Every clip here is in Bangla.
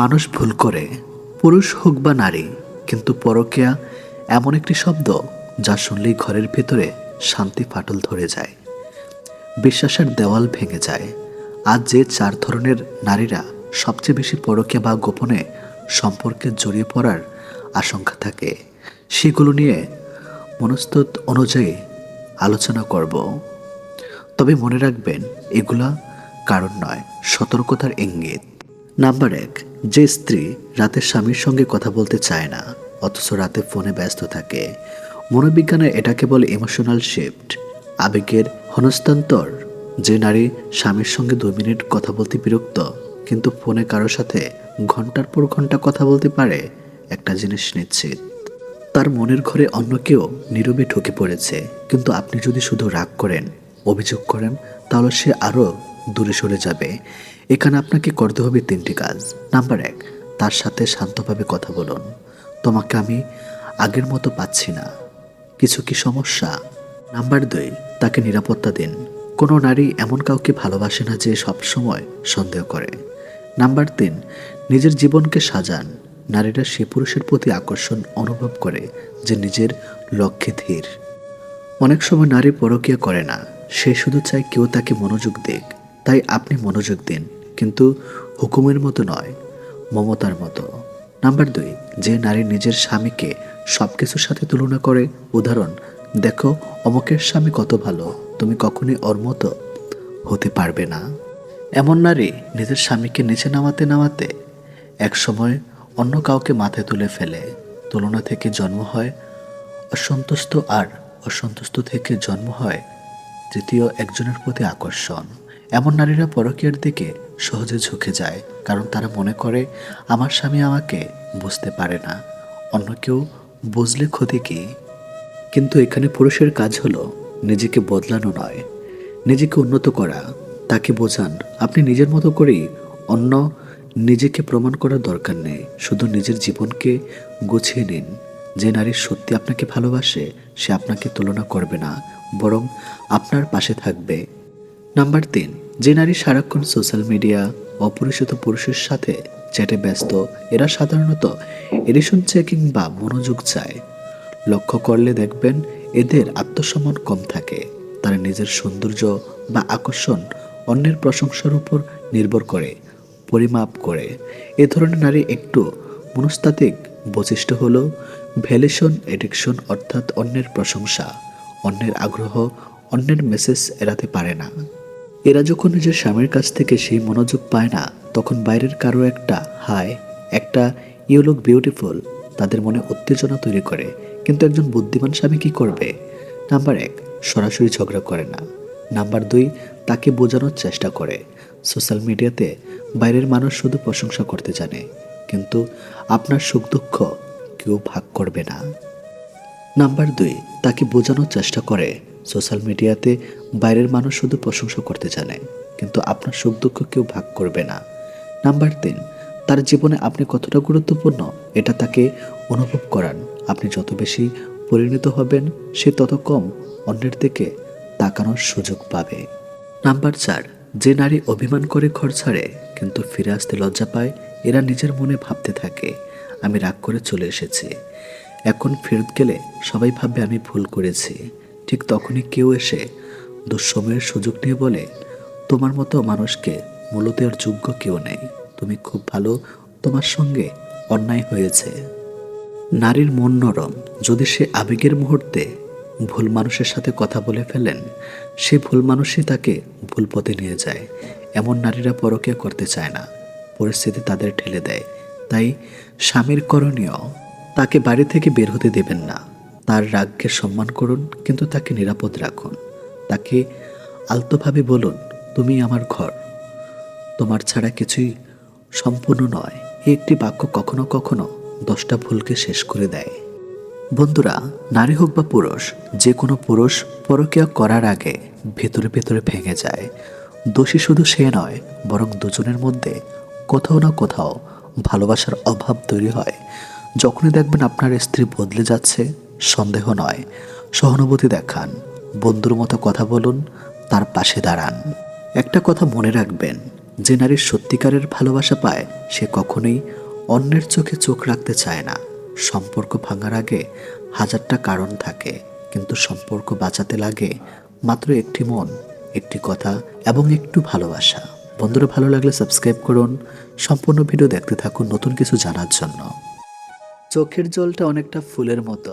মানুষ ভুল করে। পুরুষ হোক বা নারী, কিন্তু পরকেয়া এমন একটি শব্দ যা শুনলেই ঘরের ভেতরে শান্তি ফাটল ধরে যায়। বিশ্বাসের দেওয়াল ভেঙে যায়। আজ যে চার ধরনের নারীরা সবচেয়ে বেশি পরকে বা গোপনে সম্পর্কে জড়িয়ে পড়ার আশঙ্কা থাকে, সেগুলো নিয়ে মনস্তত অনুযায়ী আলোচনা করব। তবে মনে রাখবেন, এগুলা কারণ নয়, সতর্কতার ইঙ্গিত। নাম্বার এক, যে স্ত্রী রাতে স্বামীর সঙ্গে কথা বলতে চায় না, অথচ রাতে ফোনে ব্যস্ত থাকে। মনোবিজ্ঞানে এটাকে বলে ইমোশনাল শিফট আবেগের হনস্তান্তর, যে নারী স্বামীর সঙ্গে দুই মিনিট কথা বলতে বিরক্ত, কিন্তু ফোনে কারোর সাথে ঘণ্টার পর ঘণ্টা কথা বলতে পারে, একটা জিনিস নিশ্চিত। তার মনের ঘরে অন্য কেউ নীরবে ঢুকে পড়েছে, কিন্তু আপনি যদি শুধু রাগ করেন, অভিযোগ করেন, তাহলে সে আরও দূরে সরে যাবে। এখানে আপনাকে করতে হবে তিনটি কাজ। নাম্বার এক, তার সাথে শান্তভাবে কথা বলুন। তোমাকে আমি আগের মতো পাচ্ছি না। কিছু কি সমস্যা? নাম্বার দুই, তাকে নিরাপত্তা দিন। কোনো নারী এমন কাউকে ভালোবাসে না যে সবসময় সন্দেহ করে। নাম্বার তিন, নিজের জীবনকে সাজান। নারীরা সে পুরুষের প্রতি আকর্ষণ অনুভব করে যে নিজের লক্ষ্যে ধীর। অনেক সময় নারী পরকীয়া করে না। সে শুধু চায় কেউ তাকে মনোযোগ দিক। তাই আপনি মনোযোগ দিন। কিন্তু হুকুমের মতো নয়, মমতার মতো। নাম্বার দুই, যে নারী নিজের স্বামীকে সব কিছুর সাথে তুলনা করে, উদাহরণ, দেখো, অমকের স্বামী কত ভালো, তুমি কখনই ওর মতো হতে পারবে না। এমন নারী নিজের স্বামীকে নিচে নামাতে নামাতে এক সময় অন্য কাউকে মাথায় তুলে ফেলে। তুলনা থেকে জন্ম হয় অসন্তুষ্ট আর অসন্তুষ্ট থেকে জন্ম হয় তৃতীয় একজনের প্রতি আকর্ষণ। এমন নারীরা পরকীয়ার দিকে সহজে ঝুঁকে যায়, কারণ তারা মনে করে, আমার স্বামী আমাকে বুঝতে পারে না। অন্য কেউ বুঝলে ক্ষতি কি? কিন্তু এখানে পুরুষের কাজ হলো নিজেকে বদলানো নয়। নিজেকে উন্নত করা, তাকে বোঝান। আপনি নিজের মতো করেই অন্য নিজেকে প্রমাণ করার দরকার নেই। শুধু নিজের জীবনকে গুছিয়ে নিন। যে নারী সত্যি আপনাকে ভালোবাসে, সে আপনাকে তুলনা করবে না, বরং আপনার পাশে থাকবে। নাম্বার তিন যে নারী সারাক্ষণ সোশ্যাল মিডিয়া, অপরিচিত পুরুষের সাথে চ্যাটে ব্যস্ত, এরা সাধারণত এডিশন চেকিং বা মনোযোগ চায়। লক্ষ্য করলে দেখবেন এদের আত্মসম্মান কম থাকে। তারা নিজের সৌন্দর্য বা আকর্ষণ অন্যের প্রশংসার উপর নির্ভর করে, পরিমাপ করে। এ ধরনের নারী একটু মনস্তাত্ত্বিক বৈশিষ্ট্য হল ভ্যালেশন এডিকশন অর্থাৎ অন্যের প্রশংসা, অন্যের আগ্রহ, অন্যের মেসেজ এড়াতে পারে না। এরা যখন নিজের স্বামীর কাছ থেকে সেই মনোযোগ পায় না, তখন বাইরের কারও একটা হাই একটা ইউ লুক বিউটিফুল তাদের মনে উত্তেজনা তৈরি করে। কিন্তু একজন বুদ্ধিমান স্বামী কি করবে? নাম্বার এক, সরাসরি ঝগড়া করে না। নাম্বার দুই, তাকে বোঝানোর চেষ্টা করে। সোশ্যাল মিডিয়াতে বাইরের মানুষ শুধু প্রশংসা করতে জানে, কিন্তু আপনার সুখ দুঃখ কেউ ভাগ করবে না। নাম্বার দুই, তাকে বোঝানোর চেষ্টা করে। সোশ্যাল মিডিয়াতে বাইরের মানুষ শুধু প্রশংসা করতে জানে, কিন্তু আপনার সুখ দুঃখ কেউ ভাগ করবে না। নাম্বার তিন, তার জীবনে আপনি কতটা গুরুত্বপূর্ণ, এটা তাকে অনুভব করান। আপনি যত বেশি পরিণত হবেন, সে তত কম অন্যের দিকে তাকানোর সুযোগ পাবে। নাম্বার চার, যে নারী অভিমান করে ঘর ছাড়ে, কিন্তু ফিরে আসতে লজ্জা পায়, এরা নিজের মনে ভাবতে থাকে, আমি রাগ করে চলে এসেছি। এখন ফেরত গেলে সবাই ভাববে আমি ভুল করেছি। ঠিক তখনই কেউ এসে দুঃসময়ের সুযোগ নিয়ে বলে, তোমার মতো মানুষকে মূল্য দেওয়ার যোগ্য কেউ নেই। তুমি খুব ভালো, তোমার সঙ্গে অন্যায় হয়েছে। নারীর মন নরম। যদি সে আবেগের মুহূর্তে ভুল মানুষের সাথে কথা বলে ফেলেন, সে ভুল মানুষই তাকে ভুল পথে নিয়ে যায়। এমন নারীরা পরকীয়া করতে চায় না। পরিস্থিতি তাদের ঠেলে দেয়। তাই স্বামীর করণীয় তাকে বাড়ি থেকে বের হতে দেবেন না। তার রাগকে সম্মান করুন, কিন্তু তাকে নিরাপদ রাখুন। তাকে আলতোভাবে বলুন, তুমি আমার ঘর। তোমার ছাড়া কিছুই সম্পূর্ণ নয়। এই একটি বাক্য কখনো কখনো দশটা ভুলকে শেষ করে দেয়। বন্ধুরা, নারী হোক বা পুরুষ, যে কোনো পুরুষ পরকীয়া করার আগে ভেতরে ভেতরে ভেঙে যায়। দোষী শুধু সে নয়, বরং দুজনের মধ্যে কোথাও না কোথাও ভালোবাসার অভাব তৈরি হয়। যখনই দেখবেন আপনার স্ত্রী বদলে যাচ্ছে সন্দেহ নয়। সহানুভূতি দেখান, বন্ধুর মতো কথা বলুন, তার পাশে দাঁড়ান। একটা কথা মনে রাখবেন, যে নারীর সত্যিকারের ভালোবাসা পায়, সে কখনোই অন্যের চোখে চোখ রাখতে চায় না। সম্পর্ক ভাঙার আগে হাজারটা কারণ থাকে, কিন্তু সম্পর্ক বাঁচাতে লাগে মাত্র একটি মন, একটি কথা এবং একটু ভালোবাসা। বন্ধুরা, ভালো লাগলে সাবস্ক্রাইব করুন, সম্পূর্ণ ভিডিও দেখতে থাকুন নতুন কিছু জানার জন্য। চোখের জলটা অনেকটা ফুলের মতো।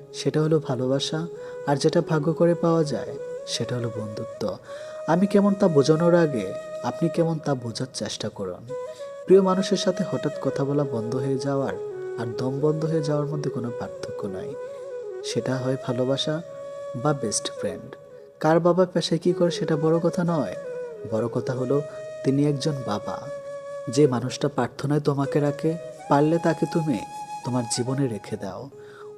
সেটা হলো ভালোবাসা, আর যেটা ভাগ্য করে পাওয়া যায়, সেটা হলো বন্ধুত্ব। আমি কেমন তা বোঝানোর আগে আপনি কেমন তা বোঝার চেষ্টা করুন। প্রিয় মানুষের সাথে হঠাৎ কথা বলা বন্ধ হয়ে যাওয়ার আর দম বন্ধ হয়ে যাওয়ার মধ্যে কোনো পার্থক্য নয় সেটা হয় ভালোবাসা বা বেস্ট ফ্রেন্ড কার বাবা পেশায় কী করে সেটা বড় কথা নয়। বড় কথা হলো তিনি একজন বাবা। যে মানুষটা প্রার্থনায় তোমাকে রাখে, পারলে তাকে তুমি তোমার জীবনে রেখে দাও।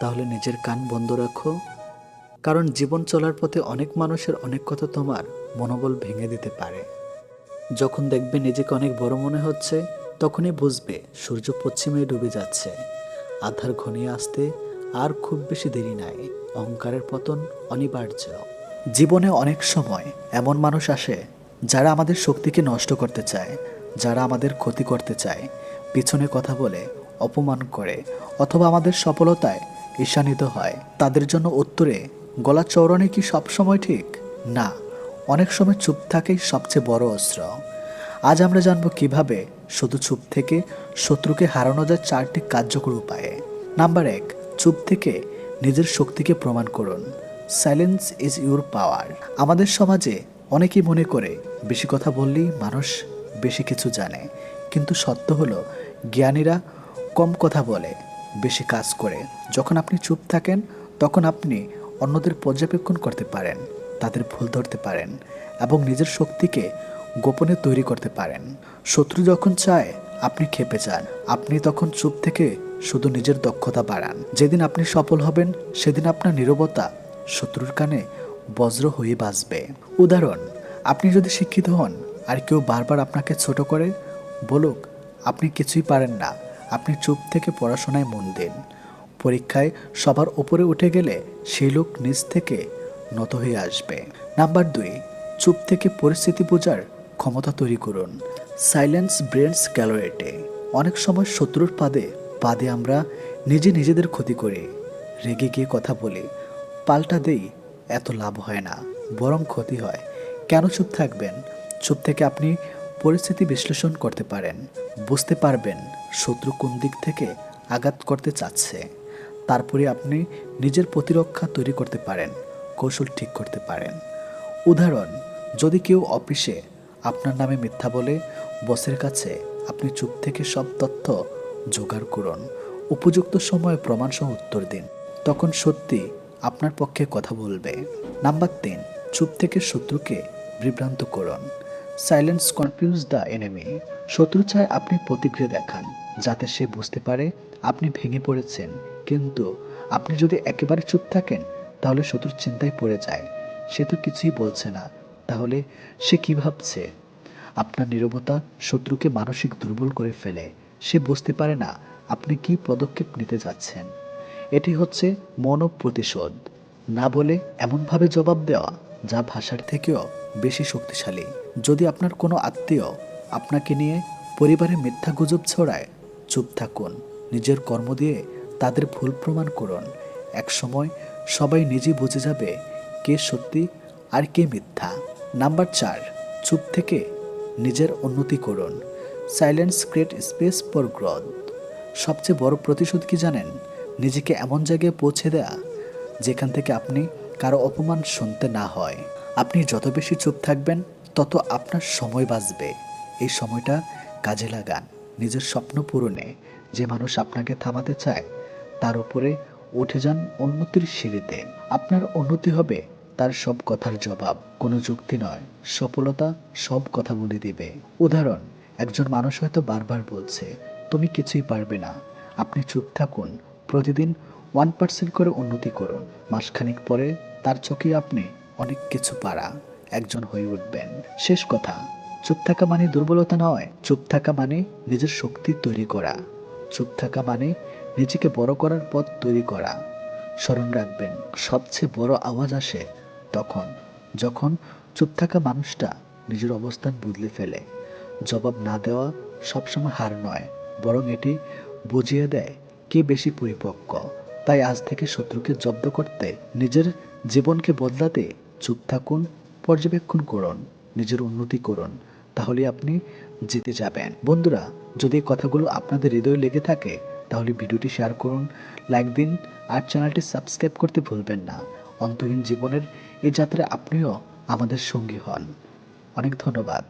তাহলে নিজের কান বন্ধ রাখো। কারণ জীবন চলার পথে অনেক মানুষের অনেক কথা তোমার মনোবল ভেঙে দিতে পারে। যখন দেখবে নিজেকে অনেক বড় মনে হচ্ছে, তখনই বুঝবে সূর্য পশ্চিমে ডুবে যাচ্ছে। আধার ঘনিয়ে আসতে আর খুব বেশি দেরি নাই। অহংকারের পতন অনিবার্য। জীবনে অনেক সময় এমন মানুষ আসে যারা আমাদের শক্তিকে নষ্ট করতে চায়, যারা আমাদের ক্ষতি করতে চায়, পিছনে কথা বলে, অপমান করে, অথবা আমাদের সফলতায় ঈশানিত হয়। তাদের জন্য উত্তরে, গলা চৌড়ানো কি সবসময় ঠিক? না, অনেক সময় চুপ থাকেই সবচেয়ে বড় অস্ত্র। আজ আমরা জানব কীভাবে শুধু চুপ থেকে শত্রুকে হারানো যায় চারটি কার্যকর উপায়ে। নাম্বার এক, চুপ থেকে নিজের শক্তিকে প্রমাণ করুন। সাইলেন্স ইজ ইউর পাওয়ার আমাদের সমাজে অনেকেই মনে করে, বেশি কথা বললেই মানুষ বেশি কিছু জানে। কিন্তু সত্য হলো, জ্ঞানীরা কম কথা বলে। বেশি কাজ করে। যখন আপনি চুপ থাকেন, তখন আপনি অন্যদের পর্যবেক্ষণ করতে পারেন, তাদের ভুল ধরতে পারেন এবং নিজের শক্তিকে গোপনে তৈরি করতে পারেন। শত্রু যখন চায়, আপনি খেপে যান। আপনি তখন চুপ থেকে শুধু নিজের দক্ষতা বাড়ান। যেদিন আপনি সফল হবেন, সেদিন আপনার নীরবতা শত্রুর কানে বজ্র হয়ে বাজবে। উদাহরণ, আপনি যদি শিক্ষিত হন, আর কেউ বারবার আপনাকে ছোট করে বলুক, আপনি কিছুই পারেন না। আপনি চুপ থেকে পড়াশোনায় মন দিন। পরীক্ষায় সবার উপরে উঠে গেলে সেই লোক নিজ থেকে নত হয়ে আসবে। নাম্বার দুই, চুপ থেকে পরিস্থিতি বোঝার ক্ষমতা তৈরি করুন। সাইলেন্স ব্রেন্স ক্যালোরেটে। অনেক সময় শত্রুর পাদে পাদে আমরা নিজে নিজেদের ক্ষতি করি। রেগে গিয়ে কথা বলি। পাল্টা দেই, এত লাভ হয় না, বরং ক্ষতি হয়। কেন চুপ থাকবেন? চুপ থেকে আপনি পরিস্থিতি বিশ্লেষণ করতে পারেন। বুঝতে পারবেন শত্রু কোন দিক থেকে আঘাত করতে চাচ্ছে। তারপরে আপনি নিজের প্রতিরক্ষা তৈরি করতে পারেন, কৌশল ঠিক করতে পারেন। উদাহরণ, যদি কেউ অফিসে আপনার নামে মিথ্যা বলে, বসের কাছে আপনি চুপ থেকে সব তথ্য জোগাড় করুন। উপযুক্ত সময়ে প্রমাণসহ উত্তর দিন। তখন সত্যি আপনার পক্ষে কথা বলবে। নাম্বার তিন, চুপ থেকে শত্রুকে বিভ্রান্ত করুন। সাইলেন্স কনফিউজ দ্য এনিমি শত্রু চায় আপনি প্রতিক্রিয়া দেখান, যাতে সে বুঝতে পারে আপনি ভেঙে পড়েছেন। কিন্তু আপনি যদি একেবারে চুপ থাকেন, তাহলে শত্রুর চিন্তায় পড়ে যায়। সে তো কিছুই বলছে না। তাহলে সে কি ভাবছে? আপনার নীরবতা শত্রুকে মানসিক দুর্বল করে ফেলে। সে বুঝতে পারে না আপনি কি পদক্ষেপ নিতে যাচ্ছেন। এটি হচ্ছে মনব প্রতিশোধ না বলে এমনভাবে জবাব দেওয়া। যা ভাষার থেকেও বেশি শক্তিশালী। যদি আপনার কোনো আত্মীয় আপনাকে নিয়ে পরিবারে মিথ্যা গুজব ছড়ায়, চুপ থাকুন। নিজের কর্ম দিয়ে তাদের ভুল প্রমাণ করুন। এক সময় সবাই নিজে বুঝে যাবে কে সত্যি আর কে মিথ্যা। নাম্বার চার, চুপ থেকে নিজের উন্নতি করুন। Silence create space for growth সবচেয়ে বড় প্রতিশোধ কি জানেন? নিজেকে এমন জায়গায় পৌঁছে দেয়া যেখান থেকে আপনি কারও অপমান শুনতে না হয়। আপনি যত বেশি চুপ থাকবেন, তত আপনার সময় বাঁচবে। এই সময়টা কাজে লাগান। নিজের স্বপ্ন পূরণে যে মানুষ আপনাকে থামাতে চায়, তার উপরে উঠে যান উন্নতির সিঁড়িতে। আপনার উন্নতি হবে, তার সব কথার জবাব। কোনো যুক্তি নয়, সফলতা সব কথা বলে দিবে। উদাহরণ, একজন মানুষ হয়তো বারবার বলছে, তুমি কিছুই পারবে না। আপনি চুপ থাকুন, প্রতিদিন ওয়ান পার্সেন্ট করে উন্নতি করুন। মাসখানেক পরে তার চোখে আপনি অনেক কিছু পারা একজন হয়ে উঠবেন। শেষ কথা, চুপ থাকা মানে দুর্বলতা নয়। চুপ থাকা মানে নিজের শক্তি তৈরি করা। চুপ থাকা মানে নিজেকে বড় করার পথ তৈরি করা। স্মরণ রাখবেন, সবচেয়ে বড় আওয়াজ আসে তখন, যখন চুপ থাকা মানুষটা নিজের অবস্থান বদলে ফেলে। জবাব না দেওয়া সবসময় হার নয়, বরং এটি বুঝিয়ে দেয় কে বেশি পরিপক্ক। তাই আজ থেকে শত্রুকে জব্দ করতে নিজের জীবনকে বদলাতে চুপ থাকুন, পর্যবেক্ষণ করুন, নিজের উন্নতি করুন তাহলে আপনি জিতে যাবেন। বন্ধুরা, যদি কথাগুলো আপনাদের হৃদয়ে লেগে থাকে, তাহলে ভিডিওটি শেয়ার করুন, লাইক দিন, আর চ্যানেলটি সাবস্ক্রাইব করতে ভুলবেন না। অন্তহীন জীবনের এই যাত্রায় আপনিও আমাদের সঙ্গী হন। অনেক ধন্যবাদ।